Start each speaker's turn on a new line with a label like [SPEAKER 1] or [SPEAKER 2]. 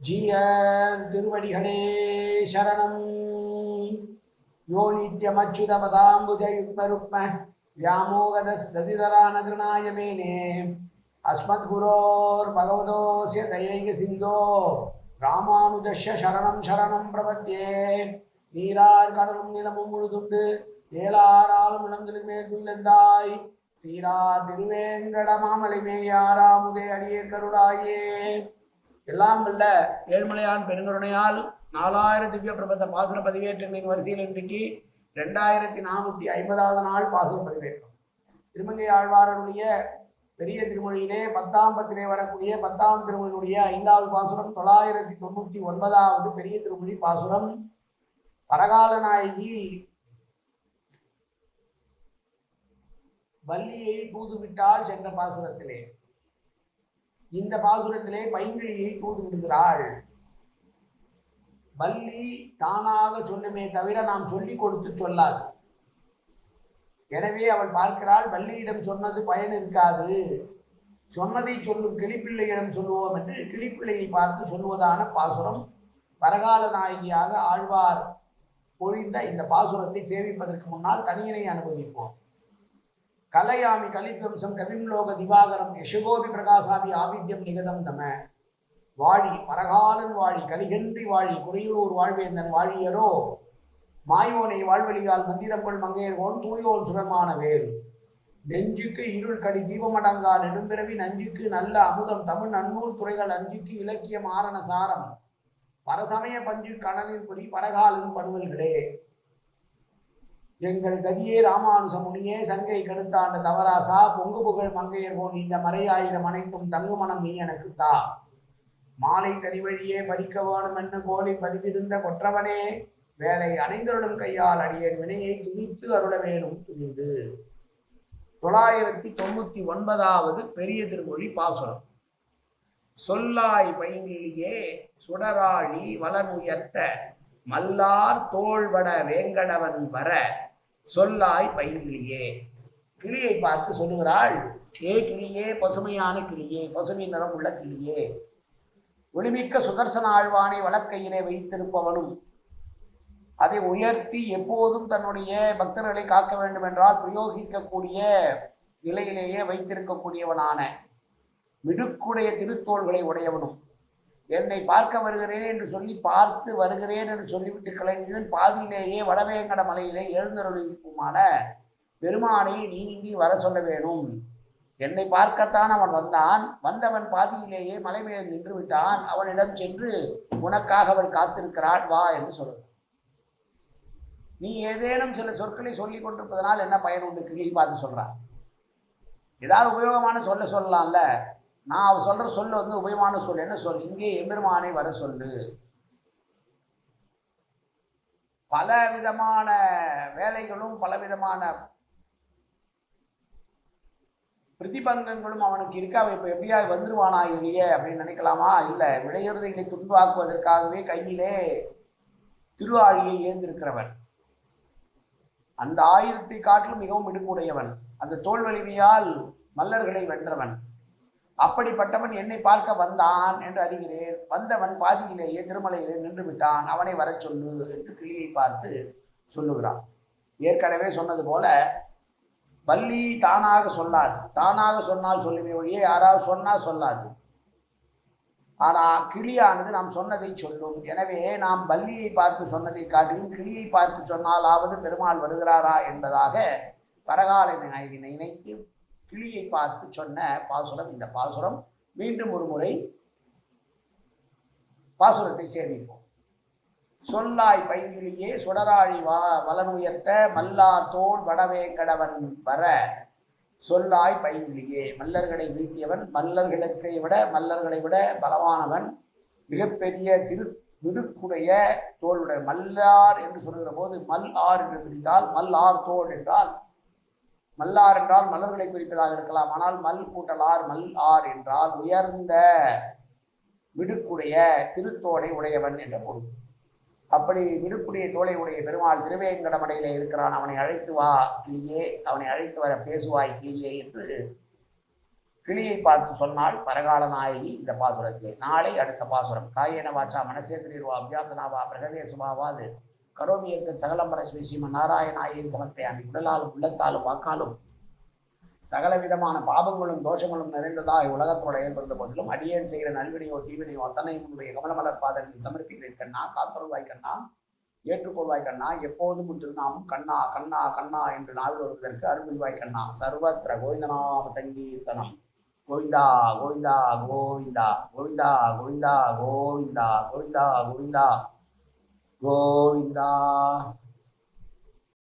[SPEAKER 1] ஜீயர் திருவடிகளே சரணம் யோ நித்யமச்சுதபதாம்புஜ யுக்மருக்ம व्यामोगदस्तदितरानगृणाय मेने अस्मद्गुरोर्भगवतोऽस्य दयैक सिन्धो ராமானுஜஸ்ய சரணம் சரணம் பிரபத்தியே நீரார் கடலும் நிலமும் முழுதுண்டு ஏலாராலும் இளந்திரு மேல் துயிலந்தாய் சீரார் திருவேங்கட மாமலை மேயாராமுதே அடியேர் கருடாயே எல்லாம் வல்ல ஏழ்மலையான் பெருங்கருணையால் நாலாயிரம் திவ்ய பிரபந்த பாசுர பதிவேற்றின் வரிசையில் இன்றைக்கு ரெண்டாயிரத்தி நானூற்றி ஐம்பதாவது நாள் பாசுர பதிவேற்றம். திருமங்கை ஆழ்வாரருடைய பெரிய திருமொழியிலே பத்தாம் பத்திலே வரக்கூடிய பத்தாம் திருமொழியினுடைய ஐந்தாவது பாசுரம் தொள்ளாயிரத்தி தொண்ணூற்றி ஒன்பதாவது பெரிய திருமொழி பாசுரம். பரகால நாயகி வள்ளியை தூதுவிட்டால் சென்ற பாசுரத்திலே. இந்த பாசுரத்திலே பைங்கிழியை தூது விடுகிறாள். வள்ளி தானாக சொல்லுமே தவிர நாம் சொல்லிக் கொடுத்து சொல்லாது. எனவே அவள் பார்க்கிறாள் வள்ளியிடம் சொன்னது பயன் இருக்காது. சொன்னதை சொல்லும் கிளிப்பிள்ளையிடம் சொல்லுவோம் என்று கிளிப்பிள்ளையை பார்த்து சொல்வதான பாசுரம் பரகால நாயகியாக ஆழ்வார் பொழிந்த இந்த பாசுரத்தை சேவிப்பதற்கு முன்னால் தனியனை அனுபவிப்போம். கலையாமி கலித்வம்சம் கவிம்லோக திவாகரம் யசுகோபி பிரகாசாமி ஆவித்யம் நிகதம் தம. வாழி பரகாலன் வாழி கலிகன்றி வாழி குறையூர் வாழ்வேந்தன் வாழியரோ. மாயோனை வாழ்வழியால் மந்திரங்கள் மங்கையர்கோன் தூயோன் சுரமான வேல். நெஞ்சுக்கு இருள் கடி தீபமடங்கா நெடும்பிறவி நஞ்சுக்கு நல்ல அமுதம் தமிழ் நன்னூல் துறைகள் அஞ்சுக்கு இலக்கியம் ஆரண சாரம். பரசமய பஞ்சு கணலில் புரி பரகாலன் பணுவல்களே. எங்கள் கதியே ராமானுச முனியே சங்கை கடுத்தாண்ட தவராசா பொங்கு புகழ் மங்கையர்கோன் இந்த மறையாயிரம் அனைத்தும் தங்குமணம் நீ எனக்கு தா. மாலை தனிவழியே பறிக்க வேணும் என்று கோலி பதிவிருந்த கொற்றவனே வேலை அணைந்தருடன் கையால் அடியேன் வினையை துணித்து அருள வேணும் துணிந்து. தொள்ளாயிரத்தி தொண்ணூத்தி ஒன்பதாவது பெரிய திருமொழி பாசுரம். சொல்லாய் பைங்கிலியே சுடராழி வலன் உயர்த்த மல்லார் தோள்வட வேங்கடவன் வர சொல்லாய் பயிர்கிளியே கிளியை பார்த்து சொல்லுகிறாள் ஏ கிளியே பசுமையான கிளியே பசுமை நிறம் உள்ள கிளியே. ஒளிமிக்க சுதர்சன ஆழ்வானை வழக்கையிலே வைத்திருப்பவனும் அதை உயர்த்தி எப்போதும் தன்னுடைய பக்தர்களை காக்க வேண்டும் என்றால் பிரயோகிக்கக்கூடிய நிலையிலேயே வைத்திருக்கக்கூடியவனான மிடுக்குடைய திருத்தோள்களை உடையவனும். என்னை பார்க்க வருகிறேன் என்று சொல்லி பார்த்து வருகிறேன் என்று சொல்லிவிட்டு கிளம்பினன் பாதியிலேயே வடவேங்கட மலையிலே எழுந்தருளிப்புமான பெருமானை நீங்கி வர சொல்ல வேணும். என்னை பார்க்கத்தான் அவன் வந்தான். வந்தவன் பாதியிலேயே மலை மேல் நின்று விட்டான். அவனிடம் சென்று உனக்காக அவள் காத்திருக்கிறாள் வா என்று சொல்ல நீ ஏதேனும் சில சொற்களை சொல்லி கொண்டிருப்பதனால் என்ன பயன் உண்டு? கிளி பார்த்து சொல்கிறான் ஏதாவது உபயோகமான சொல்ல சொல்லலாம்ல. நான் அவ சொல்கிற சொல் வந்து உபயமான சொல். என்ன சொல்? இங்கே எம்பெருமானை வர சொல்லு. பல விதமான வேலைகளும் பல விதமான பிரதிபங்கங்களும் அவனுக்கு இருக்க? அவன் இப்போ எப்படியா வந்துருவானா இல்லையே அப்படின்னு நினைக்கலாமா? இல்லை விளையுறதைகளை துன்பாக்குவதற்காகவே கையிலே திருவாழியை ஏந்திருக்கிறவன். அந்த ஆயிரத்தை காட்டிலும் மிகவும் இடுக்குடையவன். அந்த தோல்வலிமையால் மல்லர்களை வென்றவன். அப்படிப்பட்டவன் என்னை பார்க்க வந்தான் என்று அறிகிறேன். வந்தவன் பாதியிலேயே திருமலையிலே நின்று விட்டான். அவனை வரச் சொல்லு என்று கிளியை பார்த்து சொல்லுகிறான். ஏற்கனவே சொன்னது போல பள்ளி தானாக சொல்லாது. தானாக சொன்னால் சொல்லுமே ஒழிய யாராவது சொன்னால் சொல்லாது. ஆனால் கிளியானது நாம் சொன்னதை சொல்லும். எனவே நாம் பள்ளியை பார்த்து சொன்னதை காட்டிலும் கிளியை பார்த்து சொன்னாலாவது பெருமாள் வருகிறாரா என்பதாக பரகால நாயகி நினைத்து கிளியை பார்த்து சொன்ன பாசுரம் இந்த பாசுரம் மீண்டும் ஒரு முறை பாசுரத்தை சேமிப்போம். சொல்லாய் பைங்கிலியே சுடராழி வா வலனுயர்த்த மல்லார் தோல் வடவேங்கடவன் வர. சொல்லாய் பைங்கிலியே மல்லர்களை வீழ்த்தியவன் மல்லர்களுக்கை விட மல்லர்களை விட பலவானவன் மிகப்பெரிய திரு மிடுக்குடைய தோளுடைய மல்லார் என்று சொல்கிற போது மல் ஆர் என்று பிரித்தால் மல் ஆர் தோல் என்றால் மல்லார் என்றால் மலர்களை குறிப்பதாக இருக்கலாம். ஆனால் மல் கூட்டலார் மல் ஆர் என்றால் உயர்ந்த விடுக்குடைய திருத்தோலை உடையவன் என்ற பொருள். அப்படி விடுக்குடைய தோலை உடைய பெருமாள் திருவேங்கடமடையிலே இருக்கிறான். அவனை அழைத்து வா கிளியே. அவனை அழைத்து வர பேசுவாய் கிளியே என்று கிளியை பார்த்து சொன்னால் பரகால நாயகி இந்த பாசுரத்திலே நாளை அடுத்த பாசுரம். காயேன வாச்சா மனசேந்திரியர்வா அபியாத்தனாவா பிரகதே கரோமி கரோமியத்த சகலம்பர ஸ்ரீ ஸ்ரீமன் நாராயணாயின் சமர்ப்பயாமி. உடலாலும் உள்ளத்தாலும் வாக்காலும் சகல விதமான பாபங்களும் தோஷங்களும் நிறைந்ததாய் உலகத்தோட ஏற்படுத்த போதிலும் அடியேன் செய்கிற நல்வினையோ தீவினையோ அத்தனையும் உன்னுடைய கமலமலர் பாதத்தில் சமர்ப்பிக்கிறேன் கண்ணா. காத்தொருவாய் கண்ணா. ஏற்றுக்கொள்வாய் கண்ணா. எப்போதும் உன் திருநாமம் கண்ணா கண்ணா கண்ணா என்று நாவில் வருவதற்கு அருள்வாய் கண்ணா. சர்வத்திர கோவிந்தநாம சங்கீர்த்தனம். கோவிந்தா கோவிந்தா கோவிந்தா கோவிந்தா கோவிந்தா கோவிந்தா கோவிந்தா கோவிந்தா. గోవిందా